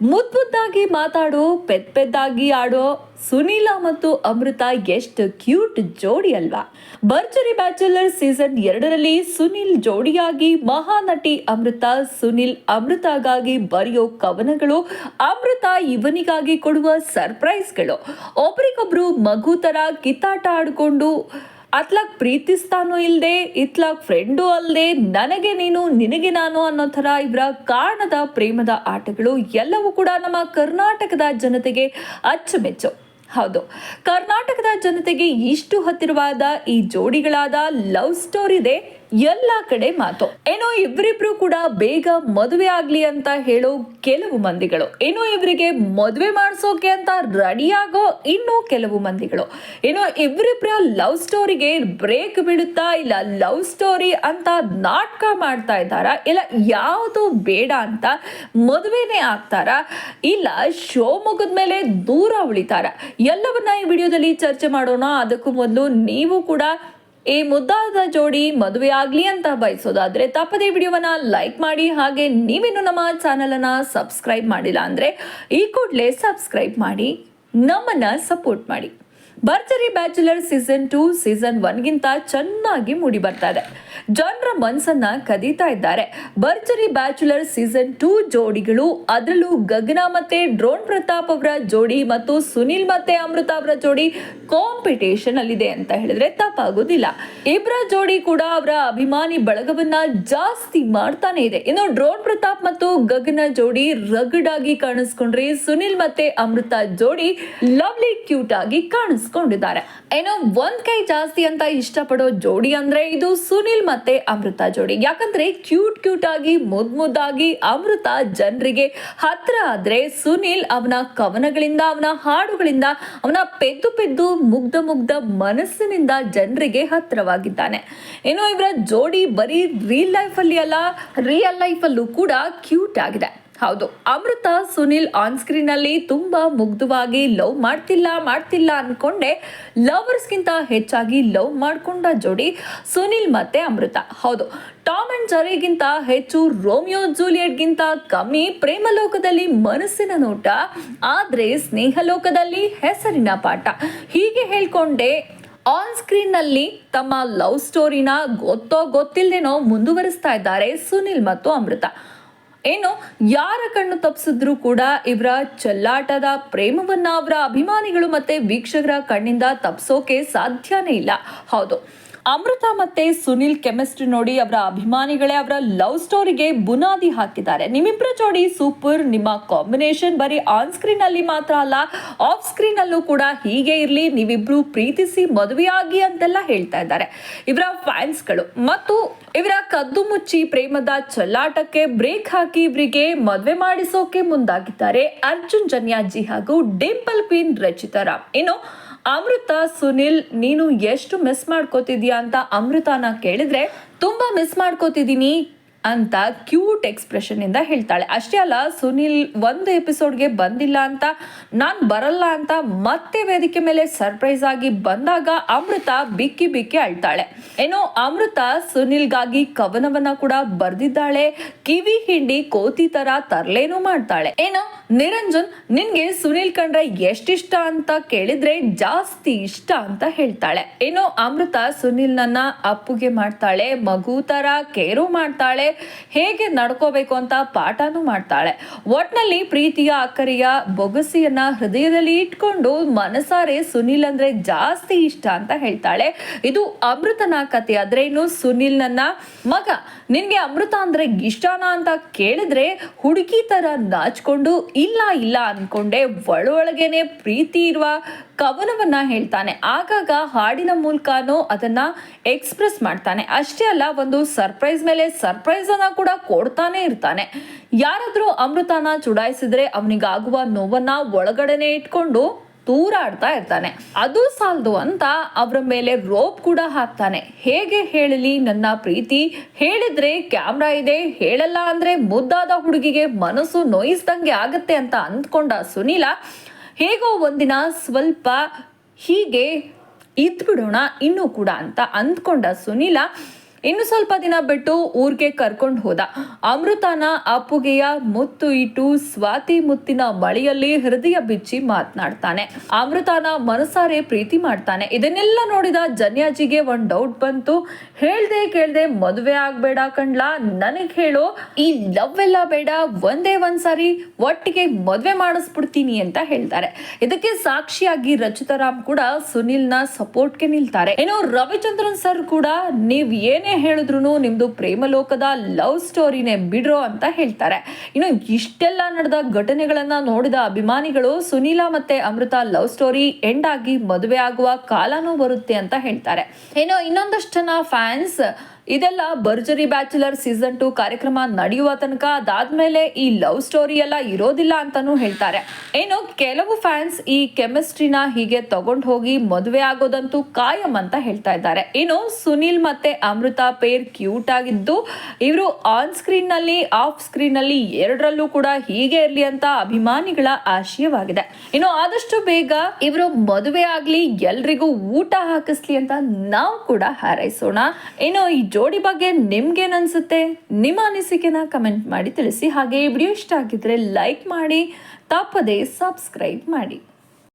ಮುದ್ ಮುದ್ದಾಗಿ ಮಾತಾಡೋ, ಪೆದ್ ಪೆದ್ದಾಗಿ ಆಡೋ. ಸುನೀಲ ಮತ್ತು ಅಮೃತ ಎಷ್ಟು ಕ್ಯೂಟ್ ಜೋಡಿ ಅಲ್ವಾ? ಭರ್ಜರಿ ಬ್ಯಾಚುಲರ್ ಸೀಸನ್ ಎರಡರಲ್ಲಿ ಸುನಿಲ್ ಜೋಡಿಯಾಗಿ ಮಹಾನಟಿ ಅಮೃತ, ಸುನಿಲ್ ಅಮೃತಗಾಗಿ ಬರೆಯೋ ಕವನಗಳು ಅಮೃತ ಇವನಿಗಾಗಿ ಕೊಡುವ ಸರ್ಪ್ರೈಸ್ಗಳು. ಒಬ್ರಿಗೊಬ್ರು ಮಗು ತರ ಕಿತ್ತಾಟ ಆಡ್ಕೊಂಡು ಅತ್ಲಾಗ್ ಪ್ರೀತಿಸ್ತಾನೋ ಇಲ್ಲದೆ ಇತ್ಲಾಗ್ ಫ್ರೆಂಡು ಅಲ್ಲದೆ ನನಗೆ ನೀನು, ನಿನಗೆ ನಾನು ಅನ್ನೋ ಥರ ಇವರ ಕಾರಣದ ಪ್ರೇಮದ ಆಟಗಳು ಎಲ್ಲವೂ ಕೂಡ ನಮ್ಮ ಕರ್ನಾಟಕದ ಜನತೆಗೆ ಅಚ್ಚುಮೆಚ್ಚು. ಹೌದು, ಕರ್ನಾಟಕದ ಜನತೆಗೆ ಇಷ್ಟು ಹತ್ತಿರವಾದ ಈ ಜೋಡಿಗಳಾದ ಲವ್ ಸ್ಟೋರಿದೆ ಎಲ್ಲ ಕಡೆ ಮಾತು. ಏನೋ ಇಬ್ಬರಿಬ್ರು ಕೂಡ ಬೇಗ ಮದುವೆ ಆಗ್ಲಿ ಅಂತ ಹೇಳೋ ಕೆಲವು ಮಂದಿಗಳು. ಏನೋ ಇವರಿಗೆ ಮದುವೆ ಮಾಡಿಸೋಕೆ ಅಂತ ರೆಡಿಯಾಗೋ ಇನ್ನೂ ಕೆಲವು ಮಂದಿಗಳು. ಏನೋ ಇಬ್ಬರಿಬ್ರ ಲವ್ ಸ್ಟೋರಿಗೆ ಬ್ರೇಕ್ ಬಿಡುತ್ತಾ ಇಲ್ಲ ಲವ್ ಸ್ಟೋರಿ ಅಂತ ನಾಟಕ ಮಾಡ್ತಾ ಇದ್ದಾರಾ? ಇಲ್ಲ ಯಾವುದು ಬೇಡ ಅಂತ ಮದುವೆನೇ ಆಗ್ತಾರ? ಇಲ್ಲ ಶೋ ಮುಗಿದ್ಮೇಲೆ ದೂರ ಉಳಿತಾರ? ಎಲ್ಲವನ್ನ ಈ ವಿಡಿಯೋದಲ್ಲಿ ಚರ್ಚೆ ಮಾಡೋಣ. ಅದಕ್ಕೂ ಮೊದಲು ನೀವು ಕೂಡ ಈ ಮುದ್ದಾದ ಜೋಡಿ ಮದುವೆ ಆಗ್ಲಿ ಅಂತ ಬಯಸೋದಾದ್ರೆ ತಪ್ಪದೆ ವಿಡಿಯೋವನ್ನ ಲೈಕ್ ಮಾಡಿ, ಹಾಗೆ ನೀವಿನ್ನು ನಮ್ಮ ಚಾನೆಲ್ ಅನ್ನ ಸಬ್ಸ್ಕ್ರೈಬ್ ಮಾಡಿಲ್ಲ ಅಂದ್ರೆ ಈ ಕೂಡಲೇ ಸಬ್ಸ್ಕ್ರೈಬ್ ಮಾಡಿ, ನಮ್ಮನ್ನ ಸಪೋರ್ಟ್ ಮಾಡಿ. Bharjari bachelor season two season ಒನ್ಗಿಂತ ಚೆನ್ನಾಗಿ ಮೂಡಿ ಬರ್ತಾ ಇದೆ. ಜನರ ಮನಸ್ಸನ್ನ ಕದೀತಾ ಇದ್ದಾರೆ. ಭರ್ಜರಿ ಬ್ಯಾಚುಲರ್ ಸೀಸನ್ ಟೂ ಜೋಡಿಗಳು, ಅದರಲ್ಲೂ ಗಗನ ಮತ್ತೆ ಡ್ರೋನ್ ಪ್ರತಾಪ್ ಅವರ ಜೋಡಿ ಮತ್ತು ಸುನಿಲ್ ಮತ್ತೆ ಅಮೃತ ಅವರ ಜೋಡಿ ಕಾಂಪಿಟೇಷನ್ ಅಲ್ಲಿದೆ ಅಂತ ಹೇಳಿದ್ರೆ ತಪ್ಪಾಗೋದಿಲ್ಲ. ಇಬ್ಬರ ಜೋಡಿ ಕೂಡ ಅವರ ಅಭಿಮಾನಿ ಬಳಗವನ್ನ ಜಾಸ್ತಿ ಮಾಡ್ತಾನೆ ಇದೆ. ಇನ್ನು ಡ್ರೋನ್ ಪ್ರತಾಪ್ ಮತ್ತು ಗಗನ ಜೋಡಿ ರಗಡ್ ಆಗಿ ಕಾಣಿಸ್ಕೊಂಡ್ರೆ ಸುನಿಲ್ ಮತ್ತೆ ಅಮೃತ ಜೋಡಿ ಲವ್ಲಿ ಕ್ಯೂಟ್ ಆಗಿ ಕಾಣಿಸ್ಕೊಂಡಿದ್ದಾರೆ. ಏನೋ ಒಂದ್ ಕೈ ಜಾಸ್ತಿ ಅಂತ ಇಷ್ಟಪಡೋ ಜೋಡಿ ಅಂದ್ರೆ ಇದು ಸುನಿಲ್ ಮತ್ತೆ ಅಮೃತ ಜೋಡಿ. ಯಾಕಂದ್ರೆ ಕ್ಯೂಟ್ ಕ್ಯೂಟ್ ಆಗಿ, ಮುದ್ ಮುದ್ದಾಗಿ ಅಮೃತ ಜನರಿಗೆ ಹತ್ರ ಆದ್ರೆ ಸುನಿಲ್ ಅವನ ಕವನಗಳಿಂದ, ಅವನ ಹಾಡುಗಳಿಂದ, ಅವನ ಪೆದ್ದು ಪೆದ್ದು, ಮುಗ್ಧ ಮುಗ್ಧ ಮನಸ್ಸಿನಿಂದ ಜನರಿಗೆ ಹತ್ರವಾಗಿದ್ದಾನೆ ಇನ್ನು ಇವರ ಜೋಡಿ ಬರೀ ರೀಲ್ ಲೈಫ್ ಅಲ್ಲಿ ಅಲ್ಲ ರಿಯಲ್ ಲೈಫ್ ಅಲ್ಲೂ ಕೂಡ ಕ್ಯೂಟ್ ಆಗಿದೆ. ಹೌದು. ಅಮೃತ ಸುನಿಲ್ ಆನ್ ಸ್ಕ್ರೀನ್ ಅಲ್ಲಿ ತುಂಬಾ ಮುಗ್ಧವಾಗಿ ಲವ್ ಮಾಡ್ತಿಲ್ಲ ಮಾಡ್ತಿಲ್ಲ ಅನ್ಕೊಂಡೆ. ಲವರ್ಸ್ಗಿಂತ ಹೆಚ್ಚಾಗಿ ಲವ್ ಮಾಡ್ಕೊಂಡ ಜೋಡಿ ಸುನಿಲ್ ಮತ್ತೆ ಅಮೃತ. ಹೌದು. ಟಾಮ್ ಅಂಡ್ ಜರಿಗಿಂತ ಹೆಚ್ಚು ರೋಮಿಯೋ ಜೂಲಿಯಟ್ಗಿಂತ ಕಮ್ಮಿ ಪ್ರೇಮ ಲೋಕದಲ್ಲಿ ಮನಸ್ಸಿನ ನೋಟ. ಆದ್ರೆ ಸ್ನೇಹ ಲೋಕದಲ್ಲಿ ಹೆಸರಿನ ಪಾಠ. ಹೀಗೆ ಹೇಳ್ಕೊಂಡೆ ಆನ್ ಸ್ಕ್ರೀನ್ನಲ್ಲಿ ತಮ್ಮ ಲವ್ ಸ್ಟೋರಿನ ಗೊತ್ತೋ ಗೊತ್ತಿಲ್ಲದೇನೋ ಮುಂದುವರಿಸ್ತಾ ಇದ್ದಾರೆ ಸುನಿಲ್ ಮತ್ತು ಅಮೃತ. ಏನು, ಯಾರ ಕಣ್ಣು ತಪ್ಪಿಸಿದ್ರು ಕೂಡ ಇವರ ಚೆಲ್ಲಾಟದ ಪ್ರೇಮವನ್ನ ಅವರ ಅಭಿಮಾನಿಗಳು ಮತ್ತೆ ವೀಕ್ಷಕರ ಕಣ್ಣಿಂದ ತಪ್ಪಿಸೋಕೆ ಸಾಧ್ಯನೇ ಇಲ್ಲ. ಹೌದು. ಅಮೃತ ಮತ್ತೆ ಸುನಿಲ್ ಕೆಮಿಸ್ಟ್ರಿ ನೋಡಿ ಅವರ ಅಭಿಮಾನಿಗಳೇ ಅವರ ಲವ್ ಸ್ಟೋರಿಗೆ ಬುನಾದಿ ಹಾಕಿದ್ದಾರೆ. ನಿಮ್ಮಿಬ್ಬರ ಜೋಡಿ ಸೂಪರ್, ನಿಮ್ಮ ಕಾಂಬಿನೇಷನ್ ಬರೀ ಆನ್ ಸ್ಕ್ರೀನ್ ಅಲ್ಲಿ ಮಾತ್ರ ಅಲ್ಲ, ಆಫ್ ಸ್ಕ್ರೀನ್ ಅಲ್ಲೂ ಕೂಡ ಹೀಗೆ ಇರಲಿ, ನೀವಿಬ್ರು ಪ್ರೀತಿಸಿ ಮದುವೆಯಾಗಿ ಅಂತೆಲ್ಲ ಹೇಳ್ತಾ ಇದ್ದಾರೆ. ಇವರ ಫ್ಯಾನ್ಸ್ಗಳು ಮತ್ತು ಇವರ ಕದ್ದು ಮುಚ್ಚಿ ಪ್ರೇಮದ ಚಲ್ಲಾಟಕ್ಕೆ ಬ್ರೇಕ್ ಹಾಕಿ ಇವರಿಗೆ ಮದುವೆ ಮಾಡಿಸೋಕೆ ಮುಂದಾಗಿದ್ದಾರೆ ಅರ್ಜುನ್ ಜನ್ಯಾಜಿ ಹಾಗೂ ಡಿಂಪಲ್ ಕ್ವೀನ್ ರಚಿತಾ ರಾಮ್. ಇನ್ನು ಅಮೃತ ಸುನಿಲ್ ನೀನು ಎಷ್ಟು ಮಿಸ್ ಮಾಡ್ಕೋತಿದ್ಯಾ ಅಂತ ಅಮೃತನ ಕೇಳಿದ್ರೆ ತುಂಬಾ ಮಿಸ್ ಮಾಡ್ಕೋತಿದ್ದೀನಿ. ಅಂತ ಕ್ಯೂಟ್ ಎಕ್ಸ್ಪ್ರೆಷನ್ ಇಂದ ಹೇಳ್ತಾಳೆ. ಅಷ್ಟೇ ಅಲ್ಲ, ಸುನಿಲ್ ಒಂದು ಎಪಿಸೋಡ್ಗೆ ಬಂದಿಲ್ಲ ಅಂತ, ನಾನು ಬರಲ್ಲ ಅಂತ ಮತ್ತೆ ವೇದಿಕೆ ಮೇಲೆ ಸರ್ಪ್ರೈಸ್ ಆಗಿ ಬಂದಾಗ ಅಮೃತ ಬಿಕ್ಕಿ ಬಿಕ್ಕಿ ಅಳ್ತಾಳೆ. ಏನೋ ಅಮೃತ ಸುನಿಲ್ಗಾಗಿ ಕವನವನ್ನ ಕೂಡ ಬರ್ದಿದ್ದಾಳೆ. ಕಿವಿ ಹಿಂಡಿ ಕೋತಿ ತರ ತರ್ಲೇನು ಮಾಡ್ತಾಳೆ. ಏನೋ ನಿರಂಜನ್, ನಿನ್ಗೆ ಸುನಿಲ್ ಕಂಡ್ರೆ ಎಷ್ಟಿಷ್ಟ ಅಂತ ಕೇಳಿದ್ರೆ ಜಾಸ್ತಿ ಇಷ್ಟ ಅಂತ ಹೇಳ್ತಾಳೆ. ಏನೋ ಅಮೃತ ಸುನಿಲ್ ನನ್ನ ಅಪ್ಪುಗೆ ಮಾಡ್ತಾಳೆ, ಮಗು ತರ ಕೇರು ಮಾಡ್ತಾಳೆ ಹೇಗೆ ನಡ್ಕೋಬೇಕು ಅಂತ ಪಾಠನೂ ಮಾಡ್ತಾಳೆ. ಒಟ್ನಲ್ಲಿ ಪ್ರೀತಿಯ ಅಕ್ಕರಿಯ ಬೊಗಸಿಯನ್ನ ಹೃದಯದಲ್ಲಿ ಇಟ್ಕೊಂಡು ಮನಸಾರೆ ಸುನಿಲ್ ಅಂದ್ರೆ ಜಾಸ್ತಿ ಇಷ್ಟ ಅಂತ ಹೇಳ್ತಾಳೆ. ಇದು ಅಮೃತನ ಕಥೆ ಆದ್ರೆ ಇನ್ನು ಸುನಿಲ್ ನನ್ನ ಮಗ, ನಿನ್ಗೆ ಅಮೃತ ಅಂದ್ರೆ ಇಷ್ಟನಾ ಅಂತ ಕೇಳಿದ್ರೆ ಹುಡುಗಿ ತರ ನಾಚ್ಕೊಂಡು ಇಲ್ಲ ಇಲ್ಲ ಅನ್ಕೊಂಡೆ. ಒಳೊಳಗೇನೆ ಪ್ರೀತಿ ಇರುವ ಕವನವನ್ನ ಹೇಳ್ತಾನೆ. ಆಗಾಗ ಹಾಡಿನ ಮೂಲಕನೂ ಅದನ್ನ ಎಕ್ಸ್ಪ್ರೆಸ್ ಮಾಡ್ತಾನೆ. ಅಷ್ಟೇ ಅಲ್ಲ, ಒಂದು ಸರ್ಪ್ರೈಸ್ ಮೇಲೆ ಸರ್ಪ್ರೈಸ್ ಅನ್ನ ಕೂಡ ಕೊಡ್ತಾನೆ ಇರ್ತಾನೆ. ಯಾರಾದರೂ ಅಮೃತನ ಚುಡಾಯಿಸಿದ್ರೆ ಅವನಿಗಾಗುವ ನೋವನ್ನ ಒಳಗಡೆನೆ ಇಟ್ಕೊಂಡು ತೂರಾಡ್ತಾ ಇರ್ತಾನೆ. ಅದು ಸಾಲದು ಅಂತ ಅವರ ಮೇಲೆ ರೋಪ್ ಕೂಡ ಹಾಕ್ತಾನೆ. ಹೇಗೆ ಹೇಳಲಿ ನನ್ನ ಪ್ರೀತಿ? ಹೇಳಿದ್ರೆ ಕ್ಯಾಮ್ರಾ ಇದೆ, ಹೇಳಲ್ಲ ಅಂದ್ರೆ ಮುದ್ದಾದ ಹುಡುಗಿಗೆ ಮನಸ್ಸು ನೋಯಿಸ್ದಂಗೆ ಆಗತ್ತೆ ಅಂತ ಅಂದ್ಕೊಂಡ ಸುನೀಲ ಹೇಗೋ ಒಂದಿನ ಸ್ವಲ್ಪ ಹೀಗೆ ಇದ್ಬಿಡೋಣ ಇನ್ನೂ ಕೂಡ ಅಂತ ಅಂದ್ಕೊಂಡ ಸುನೀಲ ಇನ್ನು ಸ್ವಲ್ಪ ದಿನ ಬಿಟ್ಟು ಊರಿಗೆ ಕರ್ಕೊಂಡು ಹೋದ. ಅಮೃತನ ಅಪ್ಪುಗೆಯ ಮುತ್ತು ಇಟ್ಟು ಸ್ವಾತಿ ಮುತ್ತಿನ ಮಳೆಯಲ್ಲಿ ಹೃದಯ ಬಿಚ್ಚಿ ಮಾತನಾಡ್ತಾನೆ. ಅಮೃತನ ಮನಸಾರೆ ಪ್ರೀತಿ ಮಾಡ್ತಾನೆ. ಇದನ್ನೆಲ್ಲ ನೋಡಿದ ಜನ್ಯಾಜಿಗೆ ಒಂದ್ ಡೌಟ್ ಬಂತು. ಹೇಳ್ದೆ ಕೇಳ್ದೆ ಮದುವೆ ಆಗ್ಬೇಡ ಕಣ್ಲಾ, ನನಗೆ ಹೇಳೋ. ಈ ಲವ್ ಎಲ್ಲ ಬೇಡ, ಒಂದೇ ಒಂದ್ಸಾರಿ ಒಟ್ಟಿಗೆ ಮದುವೆ ಮಾಡಿಸ್ಬಿಡ್ತೀನಿ ಅಂತ ಹೇಳ್ತಾರೆ. ಇದಕ್ಕೆ ಸಾಕ್ಷಿಯಾಗಿ ರಚಿತಾರಾಮ್ ಕೂಡ ಸುನಿಲ್ನ ಸಪೋರ್ಟ್ಗೆ ನಿಲ್ತಾರೆ. ಏನೋ ರವಿಚಂದ್ರನ್ ಸರ್ ಕೂಡ ನೀವ್ ಏನೇ ಹೇಳಿದ್ರು ನಿಮ್ಮದು ಪ್ರೇಮಲೋಕದ ಲವ್ ಸ್ಟೋರಿನೇ ಬಿಡ್ರೋ ಅಂತ ಹೇಳ್ತಾರೆ. ಇನ್ನು ಇಷ್ಟೆಲ್ಲ ನಡೆದ ಘಟನೆಗಳನ್ನು ನೋಡಿದ ಅಭಿಮಾನಿಗಳು ಸುನೀಲ ಮತ್ತೆ ಅಮೃತ ಲವ್ ಸ್ಟೋರಿ ಎಂಡ್ ಆಗಿ ಮದುವೆ ಆಗುವ ಕಾಲನೂ ಬರುತ್ತೆ ಅಂತ ಹೇಳ್ತಾರೆ. ಇನ್ನು ಇನ್ನೊಂದಷ್ಟು ಜನ ಫ್ಯಾನ್ಸ್ ಇದೆಲ್ಲ ಭರ್ಜರಿ ಬ್ಯಾಚುಲರ್ ಸೀಸನ್ ಟು ಕಾರ್ಯಕ್ರಮ ನಡೆಯುವ ತನಕ ಅದಾದ್ಮೇಲೆ ಈ ಲವ್ ಸ್ಟೋರಿ ಎಲ್ಲ ಇರೋದಿಲ್ಲ ಅಂತಾನೂ ಹೇಳ್ತಾರೆ. ಏನು ಕೆಲವು ಫ್ಯಾನ್ಸ್ ಈ ಕೆಮಿಸ್ಟ್ರಿನ ಹೀಗೆ ತಗೊಂಡ್ ಹೋಗಿ ಮದುವೆ ಆಗೋದಂತೂ ಕಾಯಂ ಅಂತ ಹೇಳ್ತಾ ಇದ್ದಾರೆ. ಇನ್ನು ಸುನಿಲ್ ಮತ್ತೆ ಅಮೃತ ಪೇರ್ ಕ್ಯೂಟ್ ಆಗಿದ್ದು ಇವರು ಆನ್ ಸ್ಕ್ರೀನ್ನಲ್ಲಿ ಆಫ್ ಸ್ಕ್ರೀನ್ನಲ್ಲಿ ಎರಡರಲ್ಲೂ ಕೂಡ ಹೀಗೆ ಇರ್ಲಿ ಅಂತ ಅಭಿಮಾನಿಗಳ ಆಶಯವಾಗಿದೆ. ಇನ್ನು ಆದಷ್ಟು ಬೇಗ ಇವರು ಮದುವೆ ಆಗ್ಲಿ, ಎಲ್ರಿಗೂ ಊಟ ಹಾಕಿಸ್ಲಿ ಅಂತ ನಾವು ಕೂಡ ಹಾರೈಸೋಣ. ಇನ್ನು ಈ ಜೋಡಿ ಬಗ್ಗೆ ನಿಮ್ಗೇನು ಅನ್ಸುತ್ತೆ ನಿಮ್ಮ ಅನಿಸಿಕೆನ ಕಮೆಂಟ್ ಮಾಡಿ ತಿಳಿಸಿ. ಹಾಗೆ ವಿಡಿಯೋ ಇಷ್ಟ ಆಗಿದ್ರೆ ಲೈಕ್ ಮಾಡಿ, ತಪ್ಪದೇ ಸಬ್ಸ್ಕ್ರೈಬ್ ಮಾಡಿ.